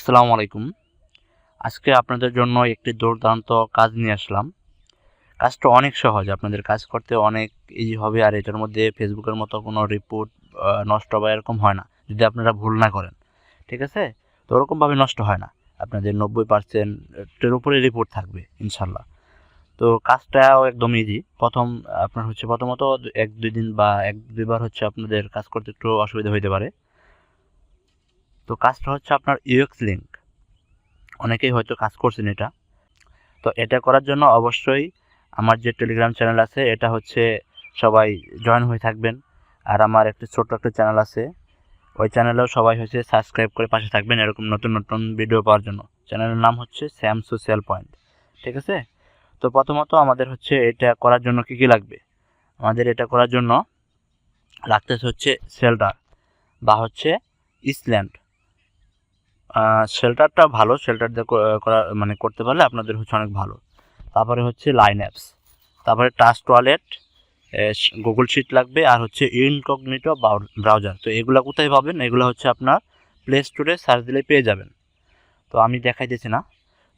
আসসালামু আলাইকুম। আজকে আপনাদের জন্য একটি দুর্দান্ত কাজ নিয়ে আসলাম। কাজটা অনেক সহজ, আপনাদের কাজ করতে অনেক ইজি হবে আর এটার মধ্যে ফেসবুকের মতো কোনো রিপোর্ট নষ্ট বা এরকম হয় না, যদি আপনারা ভুল না করেন, ঠিক আছে? তো ওরকমভাবে নষ্ট হয় না, আপনাদের নব্বই পার্সেন্টের উপরে রিপোর্ট থাকবে ইনশাল্লাহ তো কাজটাও একদম ইজি প্রথম আপনার হচ্ছে প্রথমত এক দুই দিন বা এক দুইবার হচ্ছে আপনাদের কাজ করতে একটু অসুবিধা হইতে পারে। তো কাজটা হচ্ছে আপনার ইউএক্স লিঙ্ক অনেকেই হয়তো কাজ করছেন এটা। তো এটা করার জন্য অবশ্যই আমার যে টেলিগ্রাম চ্যানেল আছে, এটা হচ্ছে সবাই জয়েন হয়ে থাকবেন। আর আমার একটি ছোট্ট একটা চ্যানেল আছে। ওই চ্যানেলেও সবাই হচ্ছে সাবস্ক্রাইব করে পাশে থাকবেন এরকম নতুন নতুন ভিডিও পাওয়ার জন্য। চ্যানেলের নাম হচ্ছে স্যাম সোশ্যাল পয়েন্ট ঠিক আছে? তো প্রথমত আমাদের হচ্ছে এটা করার জন্য কী কী লাগবে? আমাদের এটা করার জন্য লাগতেছে হচ্ছে শেল্টার বা হচ্ছে ইসল্যান্ড শেল্টারটা ভালো শেল্টার করা মানে করতে পারলে আপনাদের হচ্ছে অনেক ভালো। তারপরে হচ্ছে লাইন অ্যাপস তারপরে টাচ টয়লেট গুগল শিট লাগবে, আর হচ্ছে ইনকগনিটো ব্রাউজার তো এগুলো কোথায় পাবেন? এগুলো হচ্ছে আপনার প্লে স্টোরে সার্চ দিলে পেয়ে যাবেন। তো আমি দেখাই দিচ্ছি না।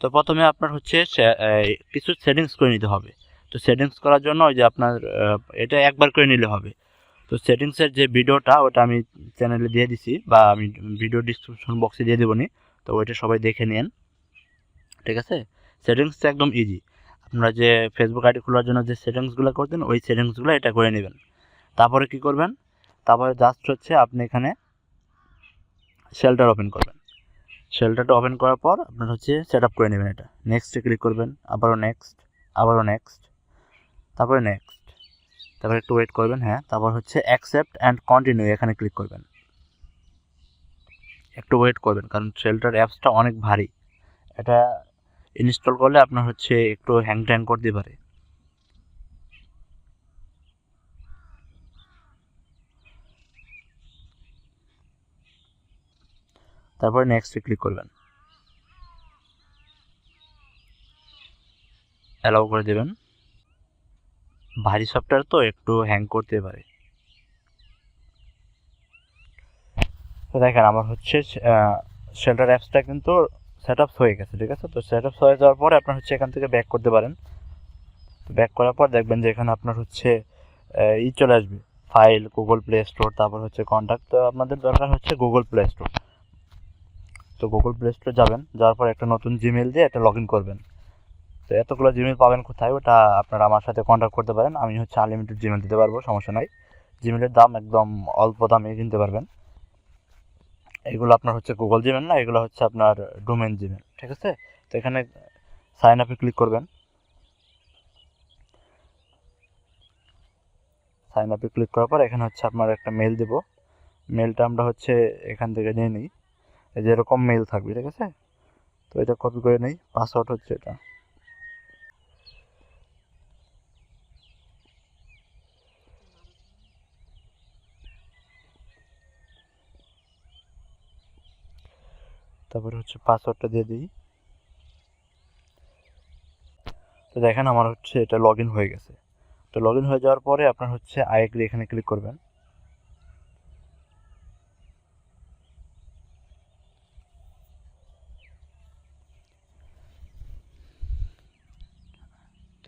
তো প্রথমে আপনার হচ্ছে কিছু সেটিংস করে নিতে হবে। তো সেটিংস করার জন্য ওই যে আপনার এটা একবার করে নিলে হবে। তো সেটিংসের যে ভিডিওটা, ওটা আমি চ্যানেলে দিয়ে দিছি বা আমি ভিডিও ডিসক্রিপশন বক্সে দিয়ে দেবো নি তো ওইটা সবাই দেখে নিন ঠিক আছে? সেটিংসটা একদম ইজি আপনারা যে ফেসবুক আইডি খোলার জন্য যে সেটিংসগুলো করতেন, ওই সেটিংসগুলো এটা করে নেবেন। তারপরে কি করবেন? তারপরে জাস্ট হচ্ছে আপনি এখানে শেল্টার ওপেন করবেন। শেল্টারটা ওপেন করার পর আপনার হচ্ছে সেট আপ করে নেবেন এটা। নেক্সটে ক্লিক করবেন, আবারও নেক্সট আবারও নেক্সট তারপরে নেক্সট তারপরে একটু ওয়েট করবেন হ্যাঁ। তারপর হচ্ছে অ্যাকসেপ্ট অ্যান্ড কন্টিনিউ এখানে ক্লিক করবেন। একটু ওয়েট করবেন, কারণ শেল্টার অ্যাপসটা অনেক ভারী। এটা ইনস্টল করলে আপনার হচ্ছে একটু হ্যাং ট্যাং করতে পারে। তারপরে নেক্সটে ক্লিক করবেন। অ্যালাউ করে দেবেন। ভারী সফটওয়্যার তো একটু হ্যাং করতে পারে। তো দেখেন, আমার হচ্ছে শেল্টার অ্যাপসটা কিন্তু সেট আপ হয়ে গেছে, ঠিক আছে? তো সেট আপ হয়ে যাওয়ার পরে আপনার হচ্ছে এখান থেকে ব্যাক করতে পারেন। তো ব্যাক করার পর দেখবেন যে এখানে আপনার হচ্ছে ই চলে আসবে। ফাইল গুগল প্লে স্টোর তারপর হচ্ছে কন্ট্যাক্ট তো আপনাদের দরকার হচ্ছে গুগল প্লে স্টোর তো গুগল প্লে স্টোর যাবেন, যাওয়ার পর একটা নতুন জিমেল দিয়ে একটা লগ ইন করবেন। তো এতগুলো জিমেল পাবেন কোথায়? ওটা আপনারা আমার সাথে কন্ট্যাক্ট করতে পারেন। আমি হচ্ছে আনলিমিটেড জিমেল দিতে পারব, সমস্যা নাই। জিমেলের দাম একদম অল্প দামে কিনতে পারবেন। এগুলো আপনার হচ্ছে গুগল জিমেল না, এগুলো হচ্ছে আপনার ডোমেন জিমেল ঠিক আছে? তো এখানে সাইন আপে ক্লিক করবেন। সাইন আপে ক্লিক করার পর এখানে হচ্ছে আপনার একটা মেল দেব। মেলটা আমরা হচ্ছে এখান থেকে নিয়ে নিই। এই যে এরকম মেল থাকবে, ঠিক আছে? তো এটা কপি করে নিই। পাসওয়ার্ড হচ্ছে এটা। তারপরে হচ্ছে পাসওয়ার্ডটা দিয়ে দিই। তো দেখেন আমার হচ্ছে এটা লগ হয়ে গেছে। তো লগ হয়ে যাওয়ার পরে আপনার হচ্ছে আই এগ্রি এখানে ক্লিক করবেন।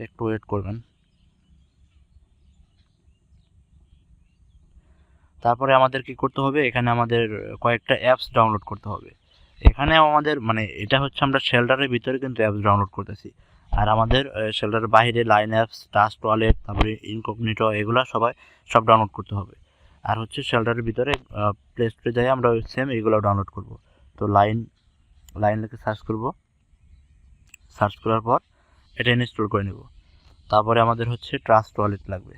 একটু ওয়েট করবেন। তারপরে আমাদের কি করতে হবে? এখানে আমাদের কয়েকটা অ্যাপস ডাউনলোড করতে হবে। এখানে আমাদের মানে এটা হচ্ছে আমরা শেল্টারের ভিতরে কিন্তু অ্যাপস ডাউনলোড করতেছি। আর আমাদের শেল্টারের বাইরে লাইন অ্যাপস টাচ টয়লেট তারপরে ইনকগনিটো এগুলো সবাই সব ডাউনলোড করতে হবে। আর হচ্ছে শেল্টারের ভিতরে প্লে স্টোরে যাই আমরা সেম এগুলো ডাউনলোড করব। তো লাইন লাইন লিখে সার্চ করব। সার্চ করার পর এটা ইনস্টল করে নেব। তারপরে আমাদের হচ্ছে ট্রাস্ট টয়লেট লাগবে।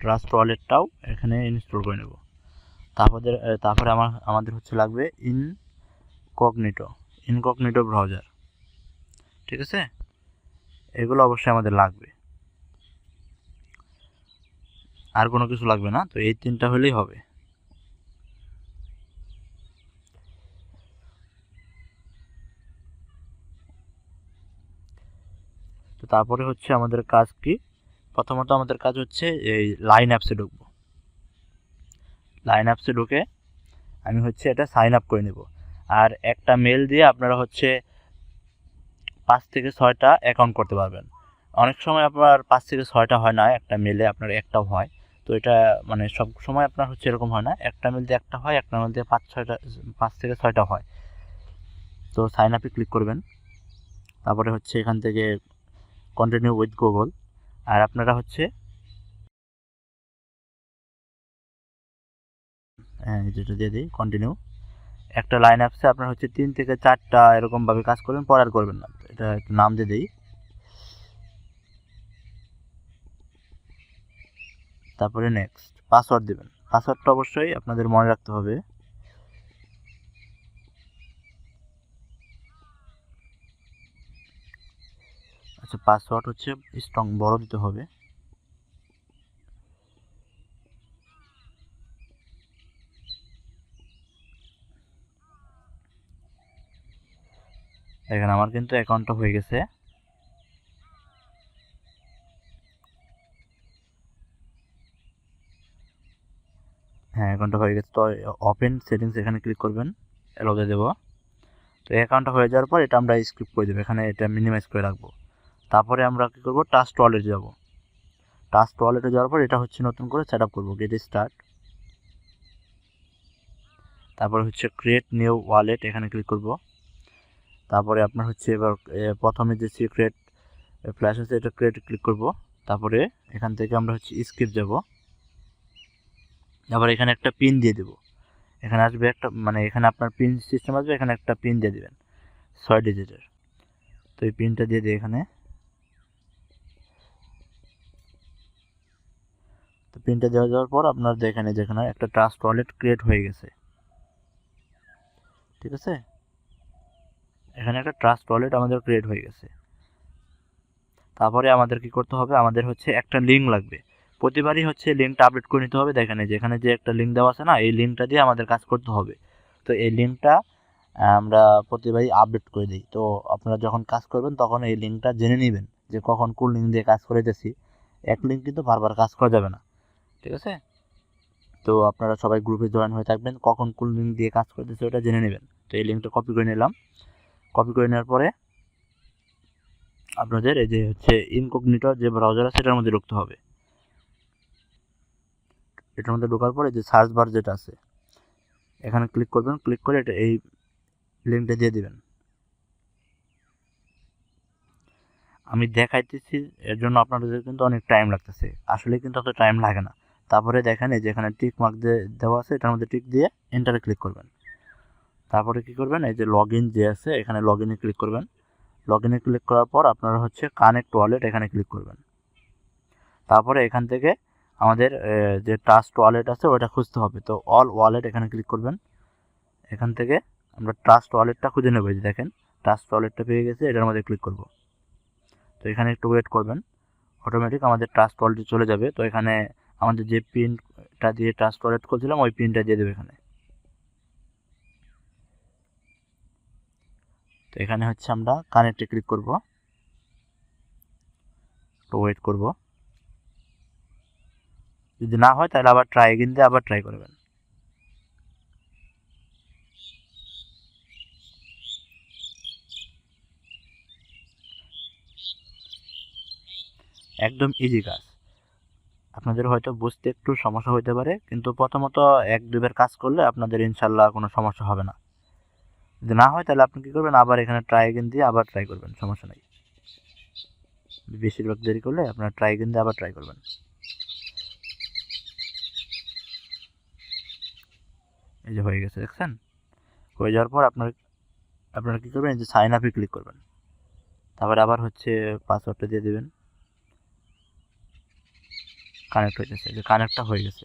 ট্রাস্ট ওয়ালেটটাও এখানে ইনস্টল করে নেব। তারপরে তারপরে আমার, আমাদের হচ্ছে লাগবে ইনকগনিটো ইনকগনিটো ব্রাউজার। ঠিক আছে? এগুলো অবশ্যই আমাদের লাগবে। আর কোনো কিছু লাগবে না, তো এই তিনটা হলেই হবে। তো তারপরে হচ্ছে আমাদের কাজ কি? প্রথমত আমাদের কাজ হচ্ছে এই লাইন অ্যাপসে ঢুকবো। লাইন আপসে ঢুকে আমি হচ্ছে এটা সাইন আপ করে নেব। আর একটা মেল দিয়ে আপনারা হচ্ছে পাঁচ থেকে ছয়টা অ্যাকাউন্ট করতে পারবেন। অনেক সময় আপনার পাঁচ থেকে ছয়টা হয় না, একটা মেলে আপনার একটাও হয়। তো এটা মানে সব সময় আপনার হচ্ছে এরকম হয় না, একটা মেল দিয়ে একটা হয়, একটা মেল দিয়ে পাঁচ ছয়টা, পাঁচ থেকে ছয়টা হয়। তো সাইন আপে ক্লিক করবেন। তারপরে হচ্ছে এখান থেকে কন্টিনিউ উইথ গুগল আর আপনারা হচ্ছে হ্যাঁ যেটা দিয়ে দিই কন্টিনিউ একটা লাইন অ্যাপসে আপনার হচ্ছে তিন থেকে চারটা এরকমভাবে কাজ করবেন, পরে আর করবেন না। এটা একটু নাম দিয়ে দিই। তারপরে নেক্সট পাসওয়ার্ড দেবেন। পাসওয়ার্ডটা অবশ্যই আপনাদের মনে রাখতে হবে। আচ্ছা পাসওয়ার্ড হচ্ছে স্ট্রং বড় দিতে হবে। দেখেন, আমার কিন্তু অ্যাকাউন্টটা হয়ে গেছে। হ্যাঁ অ্যাকাউন্টটা হয়ে গেছে। তো ওপেন সেটিংস এখানে ক্লিক করবেন অ্যালোতে দেবো। তো অ্যাকাউন্টটা হয়ে যাওয়ার পর এটা আমরা স্ক্রিপ্ট করে দেবো। এখানে এটা মিনিমাইজ করে রাখব। তারপরে আমরা কী করব? টাস্ট ওয়ালেটে যাব। টাস্ট ওয়ালেটে যাওয়ার পর এটা হচ্ছে নতুন করে সেট আপ করব। গেট স্টার্ট তারপরে হচ্ছে ক্রিয়েট নিউ ওয়ালেট এখানে ক্লিক করব। তারপরে আপনার হচ্ছে এবার প্রথমে যে সিক্রেট ফ্ল্যাশ আছে, এটা ক্রিয়েট ক্লিক করব। তারপরে এখান থেকে আমরা হচ্ছে স্কিপ যাব। আবার এখানে একটা পিন দিয়ে দেব। এখানে আসবে একটা মানে এখানে আপনার পিন সিস্টেম আসবে, এখানে একটা পিন দিয়ে দেবেন। ছয় ডিজিটের তো এই পিনটা দিয়ে দিই এখানে। তো পিনটা দেওয়া যাওয়ার পর আপনার যেখানে যেখানে একটা ট্রাস্ট ওয়ালেট ক্রিয়েট হয়ে গেছে। ঠিক আছে? এখানে একটা ট্রাস্ট ওয়ালেট আমাদের ক্রিয়েট হয়ে গেছে। তারপরে আমাদের কি করতে হবে? আমাদের হচ্ছে একটা লিঙ্ক লাগবে। প্রতিবারই হচ্ছে লিঙ্কটা আপডেট করে নিতে হবে। দেখেন এই যে একটা লিঙ্ক দেওয়া আছে না, এই লিঙ্কটা দিয়ে আমাদের কাজ করতে হবে। তো এই লিঙ্কটা আমরা প্রতিবারই আপডেট করে দিই। তো আপনারা যখন কাজ করবেন, তখন এই লিঙ্কটা জেনে নেবেন যে কখন কোন লিঙ্ক দিয়ে কাজ করে দিয়েছি এক লিঙ্ক কিন্তু বারবার কাজ করা যাবে না। ঠিক আছে? তো আপনারা সবাই গ্রুপে জয়েন হয়ে থাকবেন। কখন কোন লিঙ্ক দিয়ে কাজ করতেছে, ওটা জেনে নেবেন। তো এই লিঙ্কটা কপি করে নিলাম। কপি করে নেওয়ার পরে আপনাদের এই যে হচ্ছে ইনকগনিটর যে ব্রাউজার আছে সেটার মধ্যে ঢুকতে হবে। এটার মধ্যে ঢোকার পরে যে সার্চ বার যেটা আছে, এখানে ক্লিক করবেন ক্লিক করে এটা এই লিঙ্কটা দিয়ে দিবেন। আমি দেখাইতেছি, এর জন্য আপনাদের কিন্তু অনেক টাইম লাগতেছে। আসলে কিন্তু অত টাইম লাগে না। তারপরে দেখেন এই যে এখানে টিক মার্ক দেওয়া আছে, এটার মধ্যে টিক দিয়ে এন্টারে ক্লিক করবেন। তারপরে কি করবেন? এই যে লগ যে আছে, এখানে লগ ক্লিক করবেন। লগ ক্লিক করার পর আপনারা হচ্ছে কানেক্ট ওয়ালেট এখানে ক্লিক করবেন। তারপরে এখান থেকে আমাদের যে ট্রাস্ট ওয়ালেট আছে ওটা খুঁজতে হবে। তো অল ওয়ালেট এখানে ক্লিক করবেন। এখান থেকে আমরা ট্রাস্ট ওয়ালেটটা খুঁজে নেব। যে দেখেন ট্রাস্ট ওয়ালেটটা পেয়ে গেছে, এটার মধ্যে ক্লিক করব। তো এখানে একটু ওয়েট করবেন। অটোমেটিক আমাদের ট্রাস্ট ওয়ালেটে চলে যাবে। তো এখানে আমাদের যে পিনটা দিয়ে ট্রাস্ট ওয়ালেট করছিলাম ওই পিনটা দিয়ে দেবে এখানে। তো এখানে হচ্ছে আমরা কানেক্টে ক্লিক করব। একটু ওয়েট করব। যদি না হয় তাহলে আবার ট্রাই এগিন দিয়ে আবার ট্রাই করবেন। একদম ইজি কাজ। আপনাদের হয়তো বুঝতে একটু সমস্যা হতে পারে, কিন্তু প্রথমত এক দুবার কাজ করলে আপনাদের ইনশাল্লাহ কোনো সমস্যা হবে না। যদি না হয়, তাহলে আপনি কী করবেন? আবার এখানে ট্রাই এগেন দিয়ে আবার ট্রাই করবেন, সমস্যা নেই। বেশিরভাগ দেরি করলে আপনার ট্রাই এগেন দিয়ে আবার ট্রাই করবেন। এই যে হয়ে গেছে, দেখছেন? হয়ে যাওয়ার পর আপনার, আপনারা কী করবেন? যে সাইন আপে ক্লিক করবেন। তারপরে আবার হচ্ছে পাসওয়ার্ডটা দিয়ে দেবেন। কানেক্ট হয়ে গেছে যে কানেক্টটা হয়ে গেছে।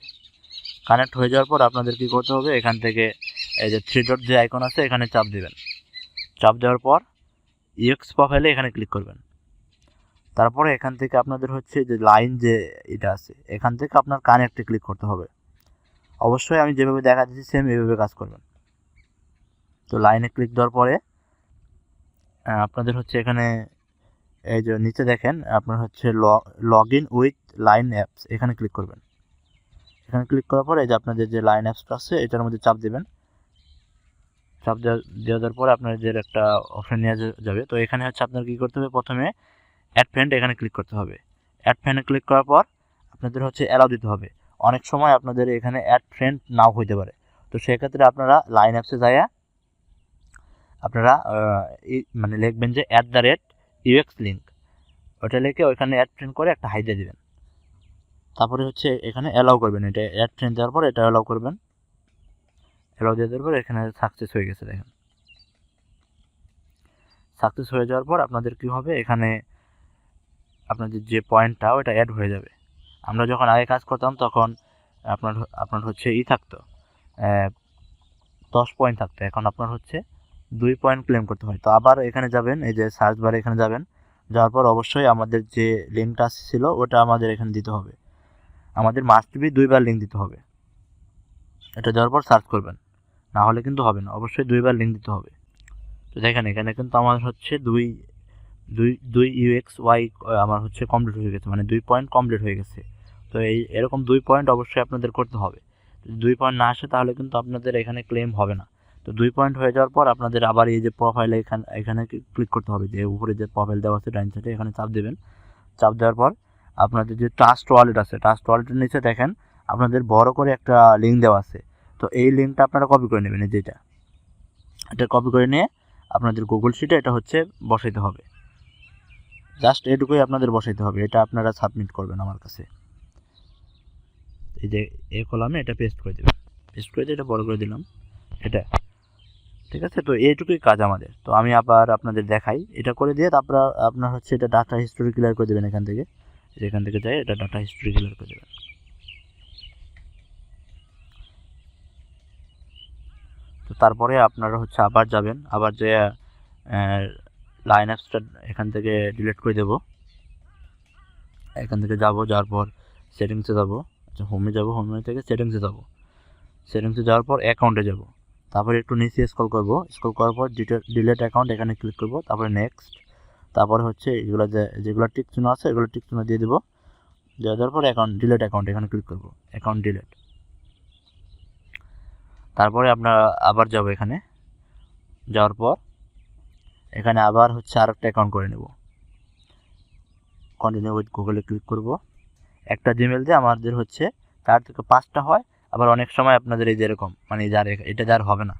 কানেক্ট হয়ে যাওয়ার পর আপনাদের কী করতে হবে? এখান থেকে এই যে থ্রি ডট যে আইকন আছে, এখানে চাপ দেবেন। চাপ দেওয়ার পর ইউএক্স প্রোফাইলে এখানে ক্লিক করবেন। তারপরে এখান থেকে আপনাদের হচ্ছে যে লাইন যে এটা আছে, এখান থেকে আপনার কানেক্টে ক্লিক করতে হবে। অবশ্যই আমি যেভাবে দেখা দিচ্ছি সেম এভাবে কাজ করবেন। তো লাইনে ক্লিক দেওয়ার পরে আপনাদের হচ্ছে এখানে এই যে নিচে দেখেন, আপনার হচ্ছে log in with line apps এখানে ক্লিক করবেন। এখানে ক্লিক করার পরে এই যে আপনাদের যে লাইন অ্যাপসটা আছে, এটার মধ্যে চাপ দেবেন। চাপ দেওয়া- দেওয়া দেওয়ার পরে আপনাদের একটা অপশন নিয়ে যা- যাবে। তো এখানে হচ্ছে আপনার কী করতে হবে? প্রথমে অ্যাড ফ্রেন্ড এখানে ক্লিক করতে হবে। অ্যাড ফ্রেন্ডে ক্লিক করার পর আপনাদের হচ্ছে অ্যালাউ দিতে হবে। অনেক সময় আপনাদের এখানে অ্যাড ফ্রেন্ড নাও হইতে পারে। তো সেক্ষেত্রে আপনারা লাইন অ্যাপসে যাইয়া আপনারা মানে লিখবেন যে at the rate UX link ওটা লিখে ওইখানে অ্যাড ফ্রেন্ড করে একটা হাই দিয়ে দিবেন। তারপরে হচ্ছে এখানে অ্যালাউ করবেন। এটা অ্যাড ফ্রেন্ড দেওয়ার পর এটা অ্যালাউ করবেন। অ্যালাউ দিয়ে দেওয়ার পর এখানে সাকসেস হয়ে গেছে দেখেন। সাকসেস হয়ে যাওয়ার পর আপনাদের কী হবে? এখানে আপনাদের যে পয়েন্টটা ওটা অ্যাড হয়ে যাবে। আমরা যখন আগে কাজ করতাম, তখন আপনার আপনার হচ্ছে ই থাকতো। দশ পয়েন্ট থাকতো। এখন আপনার হচ্ছে দুই পয়েন্ট ক্লেম করতে হয়। তো আবার এখানে যাবেন, এই যে সার্চ বারে এখানে যাবেন। যাওয়ার পর অবশ্যই আমাদের যে লিঙ্কটা ছিল, ওটা আমাদের এখানে দিতে হবে। আমাদের মাস্ট বি দুইবার লিঙ্ক দিতে হবে। এটা দেওয়ার পর সার্চ করবেন। না হলে কিন্তু হবে না। অবশ্যই দুইবার লিঙ্ক দিতে হবে। তো দেখেন, এখানে কিন্তু আমার হচ্ছে দুই দুই দুই ইউএক্স ওয়াই আমার হচ্ছে কমপ্লিট হয়ে গেছে। মানে দুই পয়েন্ট কমপ্লিট হয়ে গেছে। তো এই, এরকম দুই পয়েন্ট অবশ্যই আপনাদের করতে হবে। দুই পয়েন্ট না আসে, তাহলে কিন্তু আপনাদের এখানে ক্লেম হবে না। তো দুই পয়েন্ট হয়ে যাওয়ার পর আপনাদের আবার এই যে প্রোফাইলে এখানে এখানে ক্লিক করতে হবে। যে উপরে যে প্রোফাইল দেওয়া আছে ডাইন সাইডে এখানে চাপ দেবেন। চাপ দেওয়ার পর আপনাদের যে ট্রাস্ট ওয়ালেট আছে ট্রাস্ট ওয়ালেটের নিচে দেখেন, আপনাদের বড় করে একটা লিঙ্ক দেওয়া আছে। তো এই লিঙ্কটা আপনারা কপি করে নেবেন যেটা এটা। কপি করে নিয়ে আপনাদের গুগল শিটে এটা হচ্ছে বসাইতে হবে। জাস্ট এটুকুই আপনাদের বসাইতে হবে, এটা আপনারা সাবমিট করবেন আমার কাছে। এই যে এ কলামে এটা পেস্ট করে দেবেন। পেস্ট করে দিয়ে এটা বড় করে দিলাম, এটা। ঠিক আছে? তো এইটুকুই কাজ আমাদের। তো আমি আবার আপনাদের দেখাই। এটা করে দিয়ে তারপর আপনার হচ্ছে এটা ডাটা হিস্টোরি ক্লিয়ার করে দেবেন এখান থেকে। এখান থেকে যাই এটা ডাটা হিস্টোরি ক্লিয়ার করে দেবেন। তারপরে আপনারা হচ্ছে আবার যাবেন। আবার যে লাইন অ্যাপসটা এখান থেকে ডিলিট করে দেব। এখান থেকে যাব, যাওয়ার পর সেটিংসে যাব। আচ্ছা হোমে যাব হোমে থেকে সেটিংসে যাব। সেটিংসে যাওয়ার পর অ্যাকাউন্টে যাব। তারপরে একটু নিচে স্ক্রল করব। স্ক্রল করার পর ডিলেট অ্যাকাউন্ট এখানে ক্লিক করব। তারপরে নেক্সট তারপরে হচ্ছে এগুলো যেগুলো টিক চিহ্ন আছে, এগুলো টিক চিহ্ন দিয়ে দেবো। দিয়ে দেওয়ার পর অ্যাকাউন্ট ডিলেট অ্যাকাউন্ট এখানে ক্লিক করব। অ্যাকাউন্ট ডিলেট তারপরে আমরা আবার যাব এখানে। যাওয়ার পর এখানে আবার হচ্ছে আর একটা অ্যাকাউন্ট করে নেব। কন্টিনিউ উইথ গুগলে ক্লিক করব। একটা জিমেল দিয়ে আমাদের হচ্ছে চার থেকে পাঁচটা হয়, আবার অনেক সময় আপনাদের এই যে এরকম মানে যার এটা যার হবে না।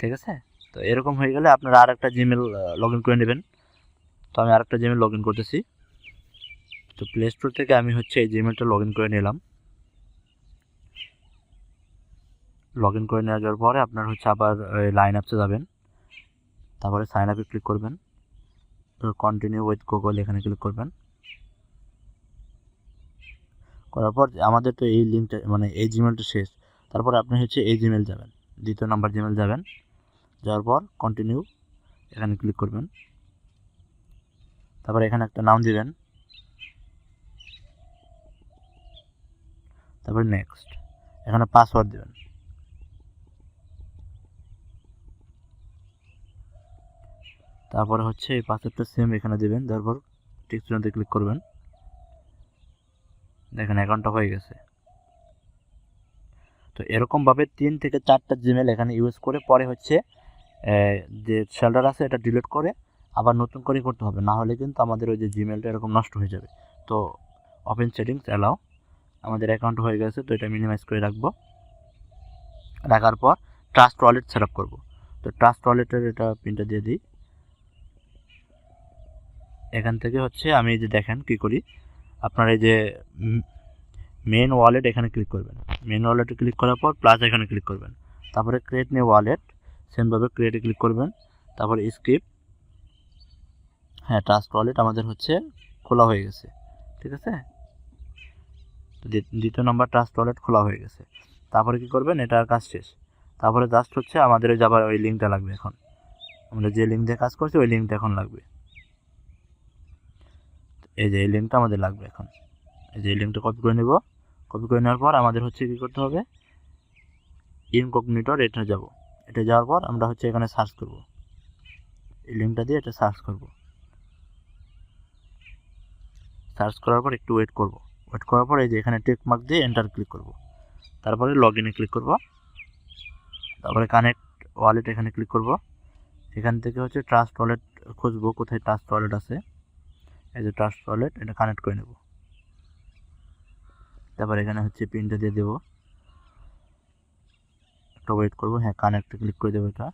ঠিক আছে? তো এরকম হয়ে গেলে আপনারা আর একটা জিমেল লগ ইন করে নেবেন। তো আমি আরেকটা জিমেল লগ ইন করতেছি। তো প্লে স্টোর থেকে আমি হচ্ছে এই জিমেলটা লগ ইন করে নিলাম। লগ ইন করে নেওয়া যাওয়ার পরে আপনার হচ্ছে আবার লাইন আপসে যাবেন। তারপরে সাইন আপে ক্লিক করবেন। কন্টিনিউ উইথ গুগল এখানে ক্লিক করবেন। করার পর আমাদের তো এই লিঙ্কটা মানে এই জিমেলটা শেষ। তারপর আপনি হচ্ছে এই জিমেল যাবেন। দ্বিতীয় নাম্বার জিমেল যাবেন। যাওয়ার পর কন্টিনিউ এখানে ক্লিক করবেন। তারপর এখানে একটা নাম দিবেন। তারপর নেক্সট এখানে পাসওয়ার্ড দিবেন। তারপরে হচ্ছে এই পাসওয়ার্ডটা সেম এখানে দেবেন, তারপর টিক চিহ্নতে ক্লিক করবেন। দেখেন অ্যাকাউন্টটা হয়ে গেছে। তো এরকমভাবে তিন থেকে চারটা জিমেল এখানে ইউজ করে পরে হচ্ছে যে শেল্টার আছে এটা ডিলিট করে আবার নতুন করে করতে হবে। না হলে কিন্তু আমাদের ওই যে জিমেলটা এরকম নষ্ট হয়ে যাবে। তো ওপেন সেটিংস অ্যালাও আমাদের অ্যাকাউন্ট হয়ে গেছে, তো এটা মিনিমাইজ করে রাখব। রাখার পর ট্রাস্ট ওয়ালেট সেট আপ করব। তো ট্রাস্ট ওয়ালেটের এটা পিনটা দিয়ে দিই। এখান থেকে হচ্ছে আমি যে দেখেন কি করি। আপনার এই যে মেন ওয়ালেট এখানে ক্লিক করবেন। মেন ওয়ালেটে ক্লিক করার পর প্লাস এখানে ক্লিক করবেন। তারপরে ক্রিয়েট নিউ ওয়ালেট সেমভাবে ক্রিয়েটে ক্লিক করবেন। তারপরে স্কিপ হ্যাঁ ট্রাস্ট ওয়ালেট আমাদের হচ্ছে খোলা হয়ে গেছে। ঠিক আছে? দ্বিতীয় নম্বর ট্রাস্ট ওয়ালেট খোলা হয়ে গেছে। তারপরে কি করবেন? এটার কাজ শেষ। তারপরে জাস্ট হচ্ছে আমাদের ওই যাবার ওই লিঙ্কটা লাগবে এখন। আমরা যে লিঙ্ক দিয়ে কাজ করছি, ওই লিঙ্কটা এখন লাগবে। এই যে এই লিঙ্কটা আমাদের লাগবে এখন। এই যে এই লিঙ্কটা কপি করে নেব। কপি করে নেওয়ার পর আমাদের হচ্ছে কী করতে হবে? ইনকগনিটর এটা যাব। এটা যাওয়ার পর আমরা হচ্ছে এখানে সার্চ করব। এই লিঙ্কটা দিয়ে এটা সার্চ করব। সার্চ করার পর একটু ওয়েট করব। ওয়েট করার পর এই যে এখানে টেক মার্ক দিয়ে এন্টার ক্লিক করব। তারপরে লগ ইনে ক্লিক করব। তারপরে কানেক্ট ওয়ালেট এখানে ক্লিক করব। এখান থেকে হচ্ছে ট্রাস্ট ওয়ালেট খুঁজবো, কোথায় ট্রাস্ট ওয়ালেট আছে। এই যে ট্রাস্ট ওয়ালেট এটা কানেক্ট করে নেব। তারপর এখানে হচ্ছে পিনটা দিয়ে দেবো। একটা ওয়েট করব হ্যাঁ কানেক্টে ক্লিক করে দেবো এটা।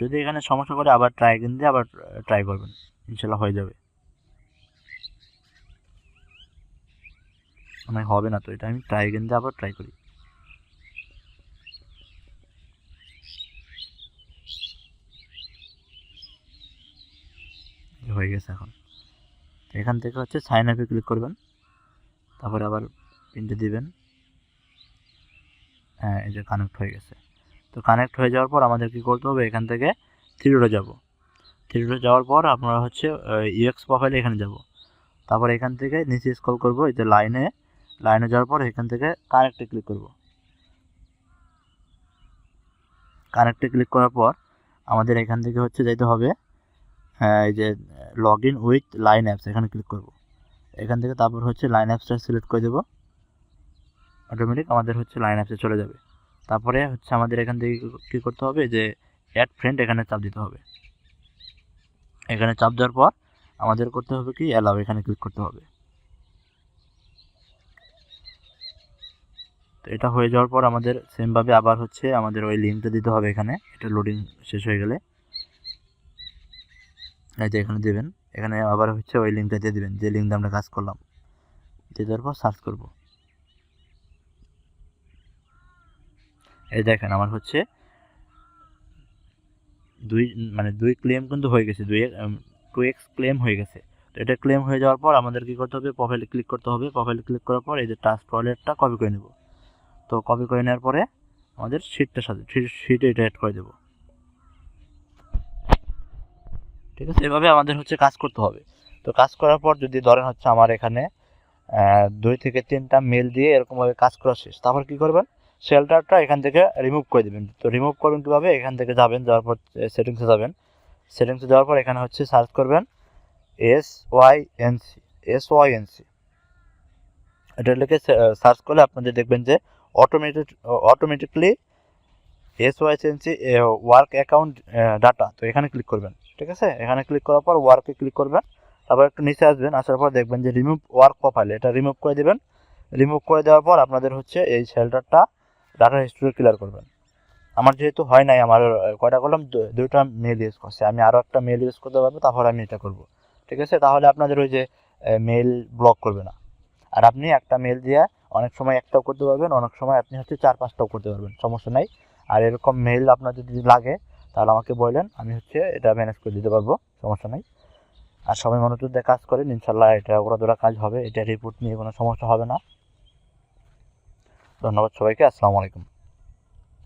যদি এখানে সমস্যা করে আবার ট্রাই কিন দিয়ে আবার ট্রাই করবেন, ইনশাল্লাহ হয়ে যাবে। আমার হবে না তো, এটা আমি ট্রাই কিন দিয়ে আবার ট্রাই করি এই হয়ে গেছে এখন। এখান থেকে হচ্ছে সাইন আপে ক্লিক করবেন। তারপরে আবার প্রিন্টে দিবেন। হ্যাঁ এই যে কানেক্ট হয়ে গেছে। তো কানেক্ট হয়ে যাওয়ার পর আমাদের কি করতে হবে? এখান থেকে থ্রি ডোরে যাব। থ্রি ডোরে যাওয়ার পর আপনারা হচ্ছে ইউএক্স প্রোফাইলে এখানে যাব। তারপর এখান থেকে নিচে স্ক্রল করব, এই যে লাইনে লাইনে যাওয়ার পর এখান থেকে কানেক্টে ক্লিক করব। কানেক্টে ক্লিক করার পর আমাদের এখান থেকে হচ্ছে যেতে হবে এই যে log in with line apps এখানে ক্লিক করব। এখান থেকে তারপর হচ্ছে লাইন অ্যাপসটা সিলেক্ট করে দেবো। অটোমেটিক আমাদের হচ্ছে লাইন অ্যাপসে চলে যাবে। তারপরে হচ্ছে আমাদের এখান থেকে কী করতে হবে? যে অ্যাড ফ্রেন্ড এখানে চাপ দিতে হবে। এখানে চাপ দেওয়ার পর আমাদের করতে হবে কি? অ্যালাউ এখানে ক্লিক করতে হবে। তো এটা হয়ে যাওয়ার পর আমাদের সেমভাবে আবার হচ্ছে আমাদের ওই লিঙ্কটা দিতে হবে এখানে। এটা লোডিং শেষ হয়ে গেলে। এই যে এখানে দেবেন। এখানে আবার হচ্ছে ওই লিঙ্কটা দিয়ে দেবেন, যে লিঙ্ক দিয়ে আমরা কাজ করলাম। দিয়ে দেওয়ার পর সার্চ করব। এই দেখেন, আমার হচ্ছে দুই মানে দুই ক্লেম কিন্তু হয়ে গেছে, দুই টু এক্স ক্লেম হয়ে গেছে। তো এটা ক্লেম হয়ে যাওয়ার পর আমাদের কী করতে হবে? প্রোফাইলে ক্লিক করতে হবে। প্রোফাইলে ক্লিক করার পর এই যে টাস্ক ওয়ালেটটা কপি করে নেব। তো কপি করে নেওয়ার পরে আমাদের শিটটার সাথে শিটে এটা অ্যাড করে দেবো। ঠিক আছে? এভাবে আমাদের হচ্ছে কাজ করতে হবে। তো কাজ করার পর যদি ধরেন হচ্ছে আমার এখানে দুই থেকে তিনটা মেল দিয়ে এরকমভাবে কাজ করা শেষ, তারপর কী করবেন? শেল্টারটা এখান থেকে রিমুভ করে দেবেন। তো রিমুভ করবেন কীভাবে? এখান থেকে যাবেন, যাওয়ার পর সেটিংসে যাবেন। সেটিংসে যাওয়ার পর এখানে হচ্ছে সার্চ করবেন S Y N C S Y N C এটা লিখে সার্চ করলে আপনাদের দেখবেন যে automatic automatically S Y N C work account data তো এখানে ক্লিক করবেন। ঠিক আছে? এখানে ক্লিক করার পর ওয়ার্কে ক্লিক করবেন। তারপর একটু নিচে আসবেন, আসার পর দেখবেন যে রিমুভ ওয়ার্ক প্রোফাইল এটা রিমুভ করে দেবেন। রিমুভ করে দেওয়ার পর আপনাদের হচ্ছে এই শেল্টারটা ডাটা হিস্ট্রি ক্লিয়ার করবেন। আমার যেহেতু হয় নাই, আমার কয়টা করলাম দুইটা মেল ইউজ করছে। আমি আরও একটা মেল ইউজ করতে পারব, তারপর আমি এটা করব। ঠিক আছে? তাহলে আপনাদের ওই যে মেল ব্লক করবে না। আর আপনি একটা মেল দিয়ে অনেক সময় একটাও করতে পারবেন, অনেক সময় আপনি হচ্ছে চার পাঁচটাও করতে পারবেন। সমস্যা নাই। আর এরকম মেল আপনার যদি লাগে তাহলে আমাকে বললেন, আমি হচ্ছে এটা ম্যানেজ করে দিতে পারব, সমস্যা নাই। আর সবাই মনোযোগ দিয়ে কাজ করেন ইনশাল্লাহ এটা ওরা কাজ হবে, এটা রিপোর্ট নিয়ে কোনো সমস্যা হবে না। ধন্যবাদ সবাইকে, আসসালামু আলাইকুম।